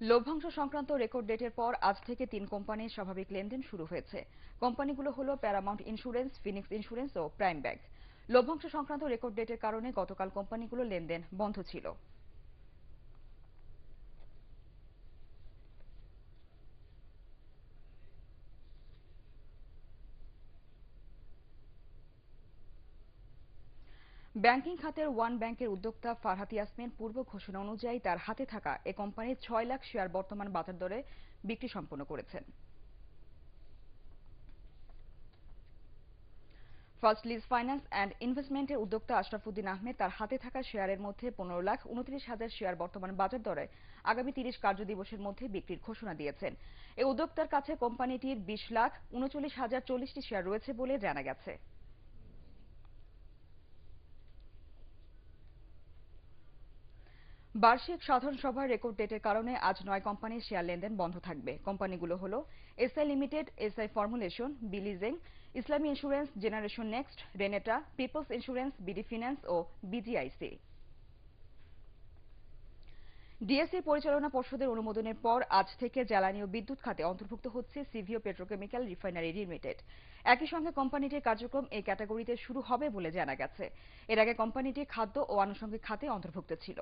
লভ্যাংশ সংক্রান্ত রেকর্ড ডেটের পর আজ থেকে তিন কোম্পানির স্বাভাবিক লেনদেন শুরু হয়েছে। কোম্পানিগুলো হলো প্যারামাউন্ট ইন্স্যুরেন্স ফিনিক্স ইন্স্যুরেন্স ও প্রাইম ব্যাংক লভ্যাংশ সংক্রান্ত রেকর্ড ডেটের কারণে গতকাল কোম্পানিগুলো লেনদেন বন্ধ ছিল। ব্যাংকিং খাতের ওয়ান ব্যাংকের উদ্যোক্তা ফারহাত ইয়াসমিন পূর্ব ঘোষণা অনুযায়ী তার হাতে থাকা এ কোম্পানির ছয় লাখ শেয়ার বর্তমান বাজার দরে বিক্রি সম্পন্ন করেছেন। ফার্স্ট লিজ ফাইন্যান্স অ্যান্ড ইনভেস্টমেন্টের উদ্যোক্তা আশরাফুদ্দিন আহমেদ তার হাতে থাকা শেয়ারের মধ্যে পনেরো লাখ উনত্রিশ হাজার শেয়ার বর্তমান বাজার দরে আগামী তিরিশ কার্য দিবসের মধ্যে বিক্রির ঘোষণা দিয়েছেন। এই উদ্যোক্তার কাছে কোম্পানিটির বিশ লাখ উনচল্লিশ হাজার চল্লিশটি শেয়ার রয়েছে বলে জানা গেছে। বার্ষিক সাধারণ সভার রেকর্ড ডেটের কারণে আজ নয় কোম্পানির শেয়ার লেনদেন বন্ধ থাকবে। কোম্পানিগুলো হল ACI limited ACI formulation বিলিজেং Islami insurance generation next Renata peoples insurance BD finance ও বিজিআইসি ডিএসসি পরিচালনা পর্ষদের অনুমোদনের পর আজ থেকে জ্বালানি ও বিদ্যুৎ খাতে অন্তর্ভুক্ত হচ্ছে সিভিও পেট্রোকেমিক্যাল রিফাইনারি লিমিটেড একই সঙ্গে কোম্পানিটির কার্যক্রম এই ক্যাটাগরিতে শুরু হবে বলে জানা গেছে। এর আগে কোম্পানিটি খাদ্য ও আনুষঙ্গিক খাতে অন্তর্ভুক্ত ছিল।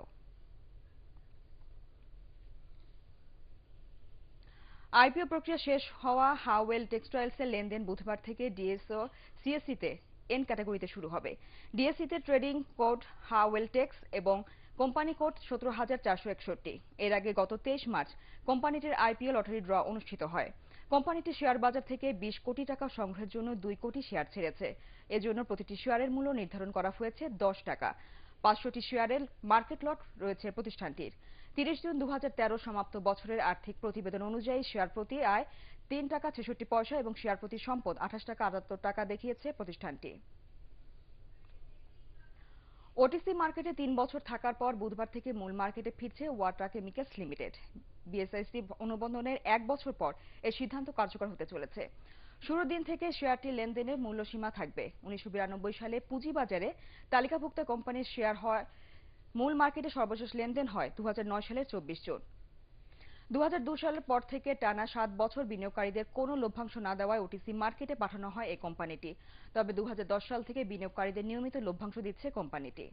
আইপিও প্রক্রিয়া শেষ হওয়া হাওয়েল টেক্সটাইলসের লেনদেন বুধবার থেকে ডিএসও সিএসসিতে এন ক্যাটাগরিতে শুরু হবে। ডিএসসিতে trading code Hwa Well tex এবং কোম্পানি কোড সতেরো হাজার চারশো একষট্টি। এর আগে গত তেইশ মার্চ কোম্পানিটির আইপিও লটারি ড্র অনুষ্ঠিত হয়। কোম্পানিটি শেয়ার বাজার থেকে বিশ কোটি টাকা সংগ্রহের জন্য দুই কোটি শেয়ার ছেড়েছে। এজন্য প্রতিটি শেয়ারের মূল্য নির্ধারণ করা হয়েছে দশ টাকা। পাঁচশোটি শেয়ারের মার্কেট লট রয়েছে প্রতিষ্ঠানটির। তিরিশ জুন দু হাজার তেরো সমাপ্ত বছরের আর্থিক প্রতিবেদন অনুযায়ী শেয়ার প্রতি আয় তিন টাকা ছেষট্টি পয়সা এবং শেয়ার প্রতি সম্পদ আঠাশ টাকা আটাত্তর টাকা দেখিয়েছে প্রতিষ্ঠানটি। ওটিসি মার্কেটে তিন বছর থাকার পর বুধবার থেকে মূল মার্কেটে ফিরছে ওয়াটার কেমিক্যালস লিমিটেড। বিএসআইসি অনুবন্ধনের এক বছর পর এর সিদ্ধান্ত কার্যকর হতে চলেছে। শুরুর দিন থেকে শেয়ারটি লেনদেনের মূল্যসীমা থাকবে। উনিশশো বিরানব্বই সালে পুঁজিবাজারে তালিকাভুক্ত কোম্পানির শেয়ার হয় মূল মার্কেটে সর্বশেষ লেনদেন হয় দুহাজার নয় সালে চব্বিশ জুন। দু সালের পর থেকে টানা সাত বছর বিনিয়োগকারীদের কোনো লভ্যাংশ না দেওয়ায় ওটিসি মার্কেটে পাঠানো হয় এই কোম্পানিটি। তবে দু হাজার দশ সাল থেকে বিনিয়োগকারীদের নিয়মিত লভ্যাংশ দিচ্ছে কোম্পানিটি।